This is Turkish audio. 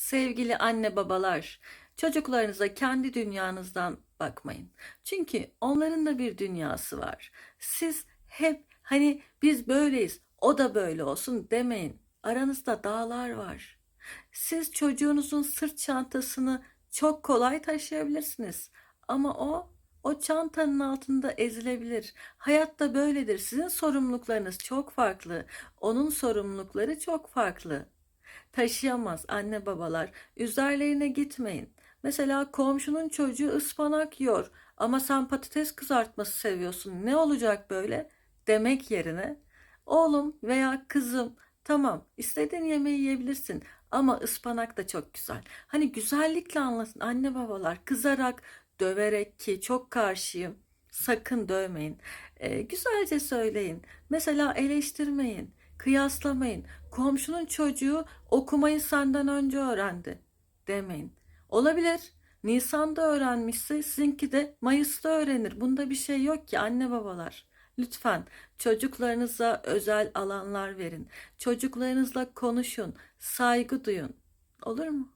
Sevgili anne babalar, çocuklarınıza kendi dünyanızdan bakmayın. Çünkü onların da bir dünyası var. Siz hep hani biz böyleyiz, o da böyle olsun demeyin. Aranızda dağlar var. Siz çocuğunuzun sırt çantasını çok kolay taşıyabilirsiniz. Ama o o çantanın altında ezilebilir. Hayat da böyledir. Sizin sorumluluklarınız çok farklı. Onun sorumlulukları çok farklı. Taşıyamaz anne babalar. Üzerlerine gitmeyin. Mesela komşunun çocuğu ıspanak yiyor ama sen patates kızartması seviyorsun. Ne olacak böyle? Demek yerine oğlum veya kızım tamam istediğin yemeği yiyebilirsin ama ıspanak da çok güzel. Hani güzellikle anlatın anne babalar. Kızarak, döverek ki çok karşıyım. Sakın dövmeyin. Ee, güzelce söyleyin. Mesela eleştirmeyin, kıyaslamayın. Komşunun çocuğu okumayı senden önce öğrendi demeyin. Olabilir. Nisan'da öğrenmişse sizinki de Mayıs'ta öğrenir. Bunda bir şey yok ki anne babalar. Lütfen çocuklarınıza özel alanlar verin. Çocuklarınızla konuşun, saygı duyun. Olur mu?